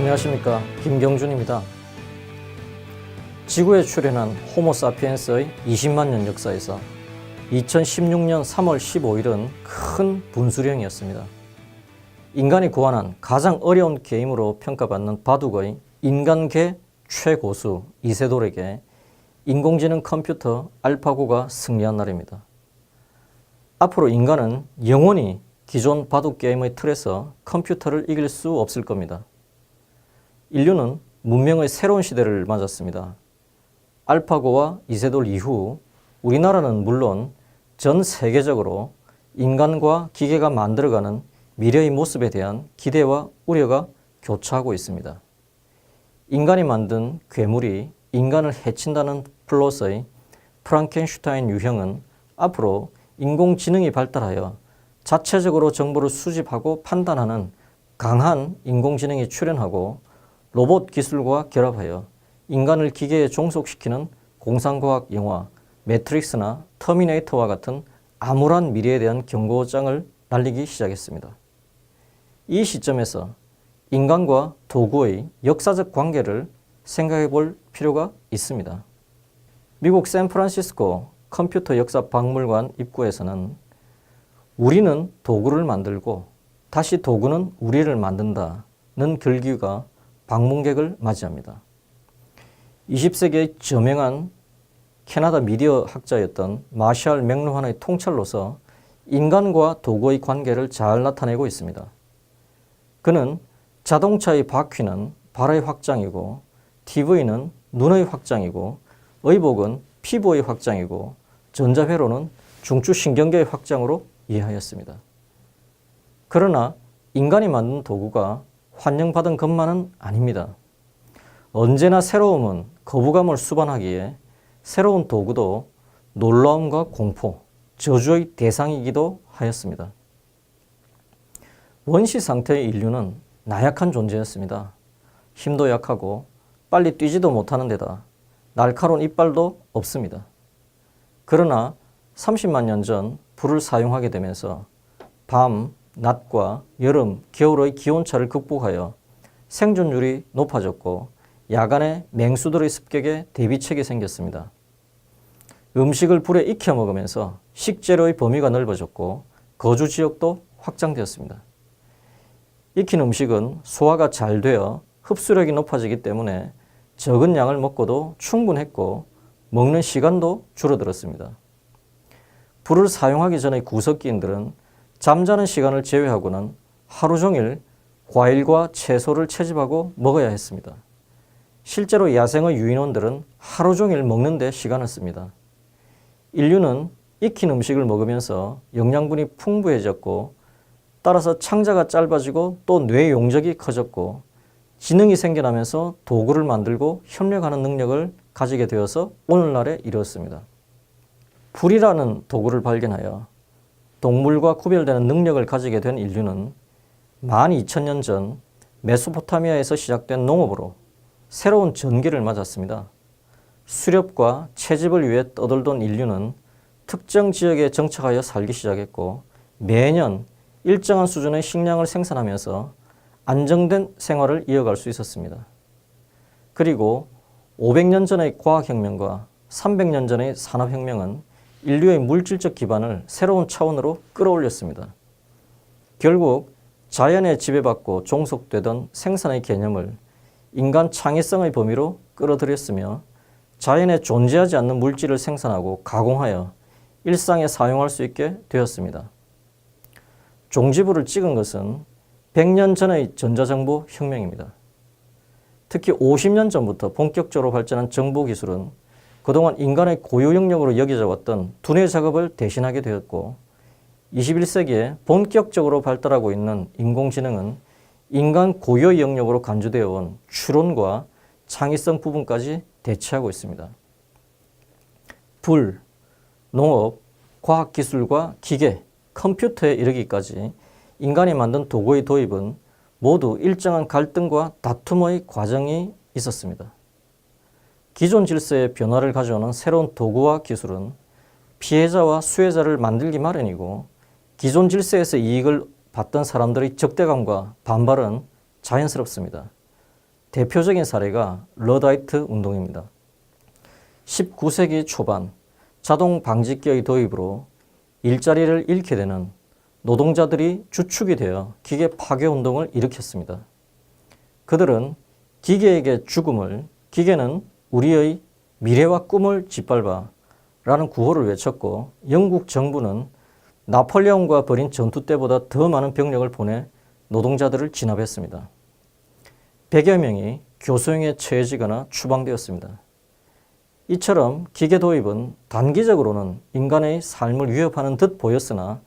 안녕하십니까 김경준입니다. 지구에 출현한 호모사피엔스의 20만 년 역사에서 2016년 3월 15일은 큰 분수령이었습니다. 인간이 고안한 가장 어려운 게임으로 평가받는 바둑의 인간계 최고수 이세돌에게 인공지능 컴퓨터 알파고가 승리한 날입니다. 앞으로 인간은 영원히 기존 바둑 게임의 틀에서 컴퓨터를 이길 수 없을 겁니다. 인류는 문명의 새로운 시대를 맞았습니다. 알파고와 이세돌 이후 우리나라는 물론 전 세계적으로 인간과 기계가 만들어가는 미래의 모습에 대한 기대와 우려가 교차하고 있습니다. 인간이 만든 괴물이 인간을 해친다는 플롯의 프랑켄슈타인 유형은 앞으로 인공지능이 발달하여 자체적으로 정보를 수집하고 판단하는 강한 인공지능이 출현하고 로봇 기술과 결합하여 인간을 기계에 종속시키는 공상과학 영화 매트릭스나 터미네이터와 같은 암울한 미래에 대한 경고장을 날리기 시작했습니다. 이 시점에서 인간과 도구의 역사적 관계를 생각해 볼 필요가 있습니다. 미국 샌프란시스코 컴퓨터 역사 박물관 입구에서는 우리는 도구를 만들고 다시 도구는 우리를 만든다는 글귀가 방문객을 맞이합니다. 20세기의 저명한 캐나다 미디어 학자였던 마샬 맥루한의 통찰로서 인간과 도구의 관계를 잘 나타내고 있습니다. 그는 자동차의 바퀴는 발의 확장이고 TV는 눈의 확장이고 의복은 피부의 확장이고 전자회로는 중추신경계의 확장으로 이해하였습니다. 그러나 인간이 만든 도구가 환영받은 것만은 아닙니다. 언제나 새로움은 거부감을 수반하기에 새로운 도구도 놀라움과 공포, 저주의 대상이기도 하였습니다. 원시 상태의 인류는 나약한 존재였습니다. 힘도 약하고 빨리 뛰지도 못하는 데다 날카로운 이빨도 없습니다. 그러나 30만 년 전 불을 사용하게 되면서 밤, 낮과 여름, 겨울의 기온차를 극복하여 생존율이 높아졌고 야간에 맹수들의 습격에 대비책이 생겼습니다. 음식을 불에 익혀 먹으면서 식재료의 범위가 넓어졌고 거주 지역도 확장되었습니다. 익힌 음식은 소화가 잘 되어 흡수력이 높아지기 때문에 적은 양을 먹고도 충분했고 먹는 시간도 줄어들었습니다. 불을 사용하기 전의 구석기인들은 잠자는 시간을 제외하고는 하루 종일 과일과 채소를 채집하고 먹어야 했습니다. 실제로 야생의 유인원들은 하루 종일 먹는 데 시간을 씁니다. 인류는 익힌 음식을 먹으면서 영양분이 풍부해졌고 따라서 창자가 짧아지고 또 뇌 용적이 커졌고 지능이 생겨나면서 도구를 만들고 협력하는 능력을 가지게 되어서 오늘날에 이르렀습니다. 불이라는 도구를 발견하여 동물과 구별되는 능력을 가지게 된 인류는 12,000년 전 메소포타미아에서 시작된 농업으로 새로운 전기를 맞았습니다. 수렵과 채집을 위해 떠돌던 인류는 특정 지역에 정착하여 살기 시작했고 매년 일정한 수준의 식량을 생산하면서 안정된 생활을 이어갈 수 있었습니다. 그리고 500년 전의 과학혁명과 300년 전의 산업혁명은 인류의 물질적 기반을 새로운 차원으로 끌어올렸습니다. 결국 자연에 지배받고 종속되던 생산의 개념을 인간 창의성의 범위로 끌어들였으며 자연에 존재하지 않는 물질을 생산하고 가공하여 일상에 사용할 수 있게 되었습니다. 종지부를 찍은 것은 100년 전의 전자정보 혁명입니다. 특히 50년 전부터 본격적으로 발전한 정보 기술은 그동안 인간의 고유 영역으로 여겨져 왔던 두뇌 작업을 대신하게 되었고 21세기에 본격적으로 발달하고 있는 인공지능은 인간 고유의 영역으로 간주되어 온 추론과 창의성 부분까지 대체하고 있습니다. 불, 농업, 과학기술과 기계, 컴퓨터에 이르기까지 인간이 만든 도구의 도입은 모두 일정한 갈등과 다툼의 과정이 있었습니다. 기존 질서의 변화를 가져오는 새로운 도구와 기술은 피해자와 수혜자를 만들기 마련이고 기존 질서에서 이익을 받던 사람들의 적대감과 반발은 자연스럽습니다. 대표적인 사례가 러다이트 운동입니다. 19세기 초반 자동 방직기의 도입으로 일자리를 잃게 되는 노동자들이 주축이 되어 기계 파괴 운동을 일으켰습니다. 그들은 기계에게 죽음을, 기계는 우리의 미래와 꿈을 짓밟아 라는 구호를 외쳤고 영국 정부는 나폴레옹과 벌인 전투 때보다 더 많은 병력을 보내 노동자들을 진압했습니다. 100여 명이 교수형에 처해지거나 추방되었습니다. 이처럼 기계 도입은 단기적으로는 인간의 삶을 위협하는 듯 보였으나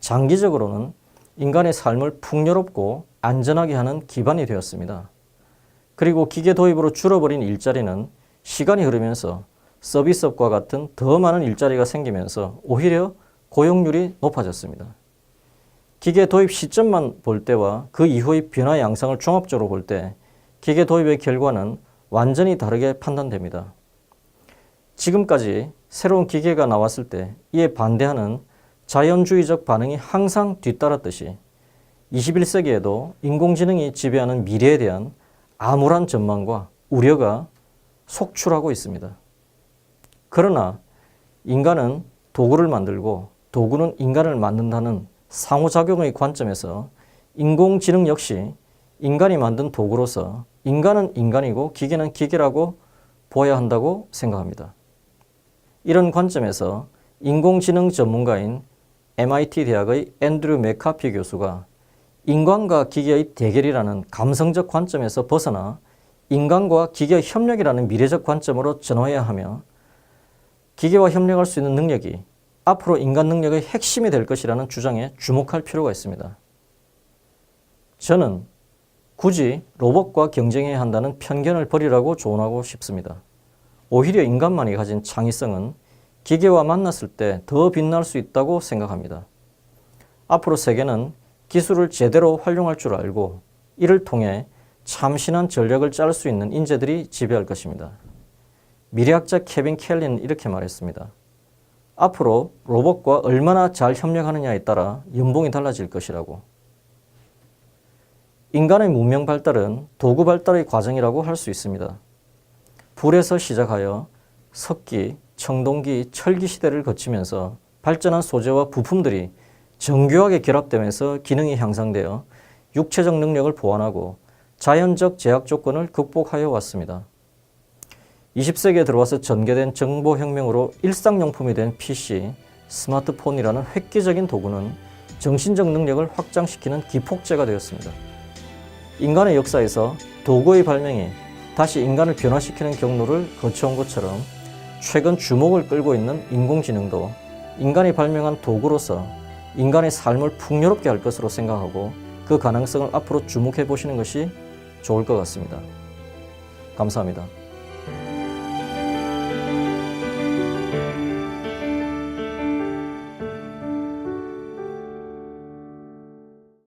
장기적으로는 인간의 삶을 풍요롭고 안전하게 하는 기반이 되었습니다. 그리고 기계 도입으로 줄어버린 일자리는 시간이 흐르면서 서비스업과 같은 더 많은 일자리가 생기면서 오히려 고용률이 높아졌습니다. 기계 도입 시점만 볼 때와 그 이후의 변화 양상을 종합적으로 볼 때 기계 도입의 결과는 완전히 다르게 판단됩니다. 지금까지 새로운 기계가 나왔을 때 이에 반대하는 자연주의적 반응이 항상 뒤따랐듯이 21세기에도 인공지능이 지배하는 미래에 대한 암울한 전망과 우려가 속출하고 있습니다. 그러나 인간은 도구를 만들고 도구는 인간을 만든다는 상호작용의 관점에서 인공지능 역시 인간이 만든 도구로서 인간은 인간이고 기계는 기계라고 보아야 한다고 생각합니다. 이런 관점에서 인공지능 전문가인 MIT 대학의 앤드류 메카피 교수가 인간과 기계의 대결이라는 감성적 관점에서 벗어나 인간과 기계의 협력이라는 미래적 관점으로 전환해야 하며 기계와 협력할 수 있는 능력이 앞으로 인간 능력의 핵심이 될 것이라는 주장에 주목할 필요가 있습니다. 저는 굳이 로봇과 경쟁해야 한다는 편견을 버리라고 조언하고 싶습니다. 오히려 인간만이 가진 창의성은 기계와 만났을 때 더 빛날 수 있다고 생각합니다. 앞으로 세계는 기술을 제대로 활용할 줄 알고 이를 통해 참신한 전략을 짤 수 있는 인재들이 지배할 것입니다. 미래학자 케빈 켈리는 이렇게 말했습니다. 앞으로 로봇과 얼마나 잘 협력하느냐에 따라 연봉이 달라질 것이라고. 인간의 문명 발달은 도구 발달의 과정이라고 할 수 있습니다. 불에서 시작하여 석기, 청동기, 철기 시대를 거치면서 발전한 소재와 부품들이 정교하게 결합되면서 기능이 향상되어 육체적 능력을 보완하고 자연적 제약 조건을 극복하여 왔습니다. 20세기에 들어와서 전개된 정보혁명으로 일상용품이 된 PC, 스마트폰이라는 획기적인 도구는 정신적 능력을 확장시키는 기폭제가 되었습니다. 인간의 역사에서 도구의 발명이 다시 인간을 변화시키는 경로를 거쳐온 것처럼 최근 주목을 끌고 있는 인공지능도 인간이 발명한 도구로서 인간의 삶을 풍요롭게 할 것으로 생각하고 그 가능성을 앞으로 주목해 보시는 것이 좋을 것 같습니다. 감사합니다.